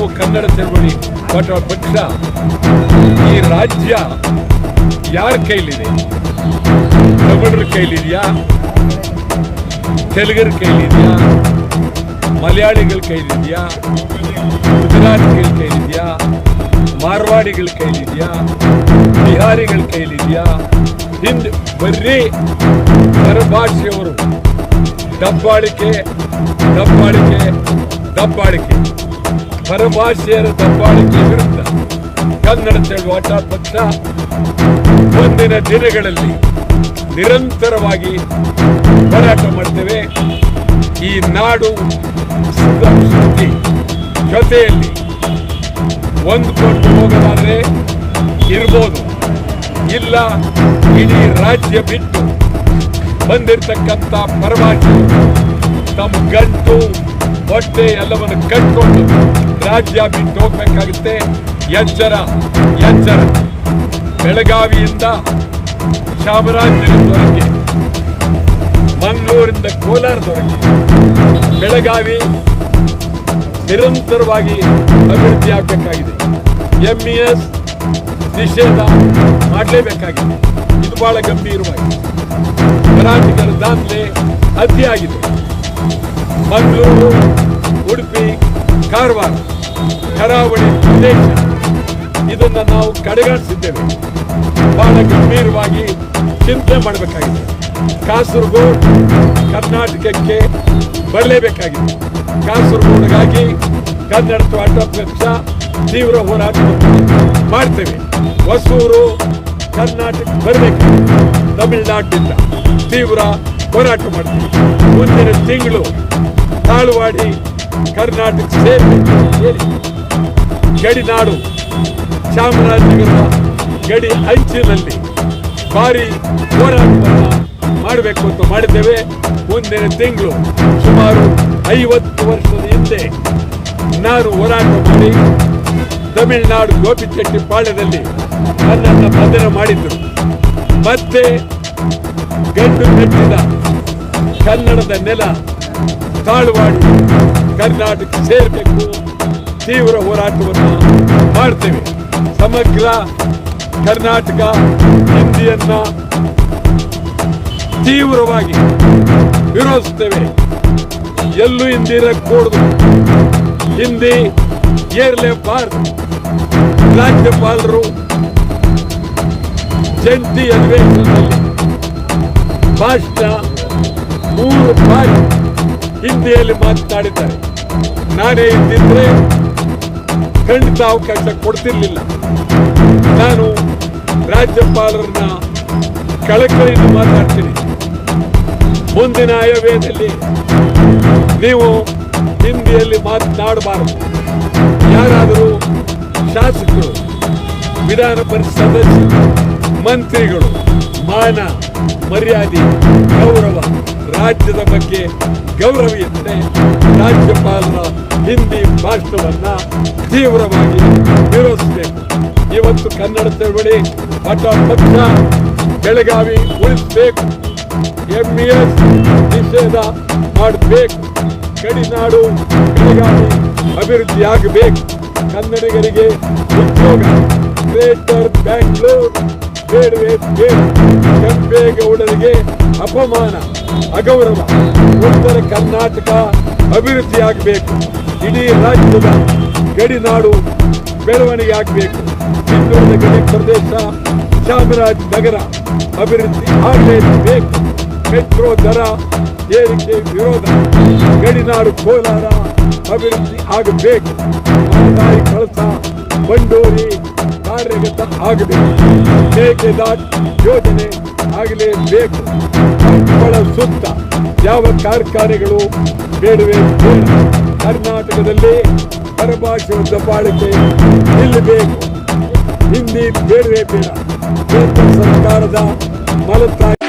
ನಾವು ಕನ್ನಡ ಚಳವಳಿ ಪಟ ಪಕ್ಷ ಈ ರಾಜ್ಯ ಯಾರ ಕೈಲಿದೆ? ತಮಿಳರ ಕೈಲಿದೆಯಾ? ತೆಲುಗರ ಕೈಲಿದೆಯಾ? ಮಲಯಾಳಿಗಳ ಕೈಲಿದೆಯಾ? ಗುಜರಾತ್ಗಳ ಕೈಲಿದೆಯಾ? ಮಾರ್ವಾಡಿಗಳ ಕೈಲಿದೆಯಾ? ಬಿಹಾರಿಗಳ ಕೈಲಿದೆಯಾ? ಹಿಂದ್ ಬರೀ ಪರಭಾಷೆಯವರು ದಬ್ಬಾಳಿಕೆ ದಬ್ಬಾಳಿಕೆ ದಬ್ಬಾಳಿಕೆ ಪರಭಾಷೆಯರ ದಬ್ಬಾಳಿಕೆ ವಿರುದ್ಧ ಕನ್ನಡ ಚಳವಾಟ ಪಕ್ಷ ಮುಂದಿನ ದಿನಗಳಲ್ಲಿ ನಿರಂತರವಾಗಿ ಹೋರಾಟ ಮಾಡ್ತೇವೆ. ಈ ನಾಡು ಸುಖಿ ಜೊತೆಯಲ್ಲಿ ಒಂದು ಕೋಟಿ ಹೋಗಲಾದರೆ ಇರ್ಬೋದು. ಇಲ್ಲ, ಇಡೀ ರಾಜ್ಯ ಬಿಟ್ಟು ಬಂದಿರತಕ್ಕಂಥ ಪರವಾಗಿ ತಮ್ಮ ಗಂಟು ಹೊಟ್ಟೆ ಎಲ್ಲವನ್ನು ಕಟ್ಕೊಂಡು ರಾಜ್ಯ ಬಿಟ್ಟು ಹೋಗ್ಬೇಕಾಗುತ್ತೆ. ಎಚ್ಚರ ಎಚ್ಚರ. ಬೆಳಗಾವಿಯಿಂದ ಚಾಮರಾಜನಗರದವರೆಗೆ, ಮಂಗಳೂರಿಂದ ಕೋಲಾರದವರೆಗೆ. ಬೆಳಗಾವಿ ನಿರಂತರವಾಗಿ ಅಭಿವೃದ್ಧಿ ಆಗಬೇಕಾಗಿದೆ. ಎಂಇಎಸ್ ನಿಷೇಧ ಮಾಡಲೇಬೇಕಾಗಿದೆ. ಇದು ಬಹಳ ಗಂಭೀರವಾಗಿದೆ ಕರ್ನಾಟಕದ ದಾಖಲೆ ಅತಿಯಾಗಿದೆ. ಮಂಗಳೂರು ಉಡುಪಿ, ಕಾರವಾರ, ಕರಾವಳಿ ಪ್ರದೇಶ. ಇದನ್ನು ನಾವು ಕಡೆಗಣಿಸಿದ್ದೇವೆ. ಬಹಳ ಗಂಭೀರವಾಗಿ ಚಿಂತೆ ಮಾಡಬೇಕಾಗಿದೆ. ಕಾಸರಗೋಡು ಕರ್ನಾಟಕಕ್ಕೆ ಬರಲೇಬೇಕಾಗಿದೆ. ಕಾಸರಗೋಡಿಗಾಗಿ ಕನ್ನಡ ಪಕ್ಷ ತೀವ್ರ ಹೋರಾಟ ಮಾಡ್ತೇವೆ. ಹೊಸೂರು, ಕರ್ನಾಟಕ ಬರಬೇಕು ತಮಿಳುನಾಡಿನಿಂದ ತೀವ್ರ ಹೋರಾಟ ಮಾಡ್ತೀವಿ. ಮುಂದಿನ ತಿಂಗಳು ತಾಳುವಾಡಿ ಕರ್ನಾಟಕ ಸೇವೆ ಹೇಳಿ ಗಡಿನಾಡು ಚಾಮರಾಜನಗರ ಗಡಿ ಅಂಚಿನಲ್ಲಿ ಭಾರಿ ಹೋರಾಟವನ್ನು ಮಾಡಬೇಕು ಅಂತ ಮಾಡಿದ್ದೇವೆ. ಮುಂದಿನ ತಿಂಗಳು ಸುಮಾರು ಐವತ್ತು ವರ್ಷದ ಹಿಂದೆ ನಾನು ಹೋರಾಟ ಮಾಡಿ ತಮಿಳುನಾಡು ಗೋಪಿಚೆಟ್ಟಿಪಾಳ್ಯದಲ್ಲಿ ನನ್ನನ್ನು ಬಂಧನ ಮಾಡಿದ್ದರು ಮತ್ತೆ ಗಂಡು ಕಟ್ಟಿದ ಕನ್ನಡದ ನೆಲ, ತಾಳುವಾಡಿ ಕರ್ನಾಟಕ ಸೇರಬೇಕು. ತೀವ್ರ ಹೋರಾಟವನ್ನು ಮಾಡ್ತೇವೆ. ಸಮಗ್ರ ಕರ್ನಾಟಕ ಹಿಂದಿಯನ್ನ ತೀವ್ರವಾಗಿ ವಿರೋಧಿಸ್ತೇವೆ. ಎಲ್ಲೂ ಹಿಂದಿ ಕೂಡ ಹಿಂದಿ ಏರ್ಲೇಬಾರ್ದು ರಾಜ್ಯಪಾಲರು ಜಂಟಿ ಅಧಿವೇಶನದಲ್ಲಿ ಭಾಷಣ, ಮೂರು ಬಾರಿ ಹಿಂದಿಯಲ್ಲಿ ಮಾತನಾಡಿದ್ದಾರೆ. ನಾನೇ ಇದ್ದಿದ್ರೆ ಖಂಡಿತ ಅವಕಾಶ ಕೊಡ್ತಿರ್ಲಿಲ್ಲ. ನಾನು ರಾಜ್ಯಪಾಲರನ್ನ ಕಳಕಳಿಯಿಂದ ಮಾತಾಡ್ತೀನಿ. ಮುಂದಿನ ಆಯವ್ಯಯದಲ್ಲಿ ನೀವು ಹಿಂದಿಯಲ್ಲಿ ಮಾತನಾಡಬಾರದು. ಯಾರಾದರೂ ಶಾಸಕರು, ವಿಧಾನ ಪರಿಷತ್ ಸದಸ್ಯರು, ಮಂತ್ರಿಗಳು ಮಾನ, ಮರ್ಯಾದೆ, ಗೌರವ ರಾಜ್ಯದ ಬಗ್ಗೆ ಗೌರವ ಇದ್ದರೆ ರಾಜ್ಯಪಾಲರ ಹಿಂದಿ ಭಾಷಣವನ್ನು ತೀವ್ರವಾಗಿ ವಿರೋಧಿಸಬೇಕು ಇವತ್ತು ಕನ್ನಡ ಚಳವಳಿ ಪಟ ಪಕ್ಷ ಬೆಳಗಾವಿ ಉಳಿಸಬೇಕು. ಎಂಇಎಸ್ ನಿಷೇಧ ಮಾಡಬೇಕು. ಗಡಿನಾಡು ಬೆಳಗಾವಿ ಅಭಿವೃದ್ಧಿ ಆಗಬೇಕು. ಕನ್ನಡಿಗರಿಗೆ ಉದ್ಯೋಗ ಗ್ರೇಟರ್ ಬ್ಯಾಂಗ್ಳೂರ್ ಬೇಡವೇ ಬೇಡ ಕೆಂಪೇಗೌಡರಿಗೆ ಅಪಮಾನ, ಅಗೌರವ. ಉತ್ತರ ಕರ್ನಾಟಕ ಅಭಿವೃದ್ಧಿಯಾಗಬೇಕು. ಇಡೀ ರಾಜ್ಯದ ಗಡಿನಾಡು ಬೆಳವಣಿಗೆ ಆಗಬೇಕು ಹಿಂದುಳಿದ ಗಡಿ ಪ್ರದೇಶ ಚಾಮರಾಜನಗರ ಅಭಿವೃದ್ಧಿ ಆಗಲೇಬೇಕು. ಮೆಟ್ರೋ ದರ, ಏರಿಕೆ ವಿರೋಧ. ಗಡಿನಾಡು ಕೋಲಾರ ಅಭಿವೃದ್ಧಿ ಆಗಬೇಕು. ಕಳಸ ಬಂಡೂರಿ ಕಾರ್ಯಗತ ಆಗಬೇಕು ಮೇಕೆದಾಟ್ ಯೋಜನೆ ಆಗಲೇಬೇಕು. ಕೊಪ್ಪಳ ಸುತ್ತ ಯಾವ ಕಾರ್ಖಾನೆಗಳು ಬೇಡವೇ ಬೇಡ ಕರ್ನಾಟಕದಲ್ಲಿ ಪರಭಾಷೆ ದಬ್ಬಾಳಿಕೆ ನಿಲ್ಲಬೇಕು. ಹಿಂದಿ ಬೇಡವೇ ಬೇಡ. ಕೇಂದ್ರ ಸರ್ಕಾರದ ಮಲತಾಯಿ